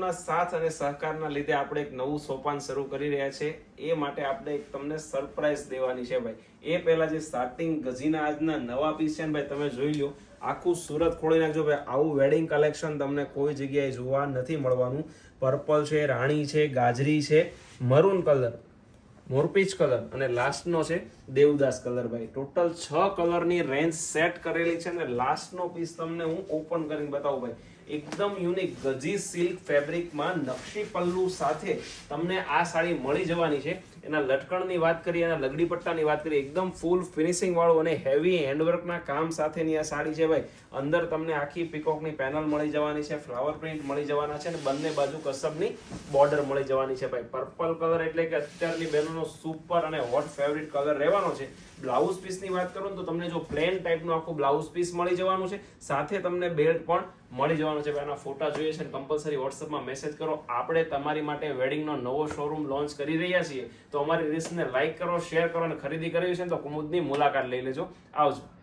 દર્શકોના સાથ અને સહકારના લીધે આપણે એક નવું સોપાન શરૂ કરી રહ્યા છે. એ માટે આપણે એક તમને સરપ્રાઈઝ દેવાની છે ભાઈ. એ પહેલા જે સ્ટાર્ટિંગ ગજીના આજના નવા પીસ છે ને ભાઈ, તમે જોઈ લો આખું સુરત ખોલી નાખજો ભાઈ. આવું વેડિંગ કલેક્શન તમને કોઈ જગ્યાએ જોવા નથી મળવાનું. પર્પલ છે, રાણી છે, ગાજરી છે મરૂન કલર મોરપીચ કલર. અને લાસ્ટનો છે દેવદાસ કલર ભાઈ. ટોટલ છ કલરની રેન્જ સેટ કરેલી છે અને લાસ્ટનો પીસ તમને હું ઓપન કરીને બતાવું ભાઈ. એકદમ યુનિક ગજી સિલ્ક ફેબ્રિકમાં નકશી પલ્લુ સાથે તમને આ સાડી મળી જવાની છે. એના લટકણની વાત કરીએ, એના લગડી પટ્ટાની વાત કરીએ, એકદમ ફૂલ ફિનિશિંગ વાળું અને હેવી હેન્ડવર્કના કામ સાથેની આ સાડી છે ભાઈ. અંદર તમને આખી પીકોકની પેનલ મળી જવાની છે ફ્લાવર પ્રિન્ટ મળી જવાના છે અને બંને બાજુ કસબની બોર્ડર મળી જવાની છે ભાઈ. પર્પલ કલર એટલે કે અત્યારની બહેનોનો સુપર અને હોટ ફેવરિટ કલર રહેવાનો છે. બ્લાઉઝ પીસની વાત કરું તો તમને જો પ્લેન ટાઈપનું આખું બ્લાઉઝ પીસ મળી જવાનું છે. સાથે તમને બેલ્ટ પણ મળી જવાનું છે. એના ફોટા જોઈએ છે કમ્પલસરી વોટ્સઅપમાં મેસેજ કરો. આપણે તમારી માટે વેડિંગનો નવો શોરૂમ લોન્ચ કરી રહ્યા છીએ. તો અમારી રીલ્સને લાઈક કરો શેર કરો અને ખરીદી કરવી છે ને તો કુમુદની મુલાકાત લઈ લેજો. આવજો.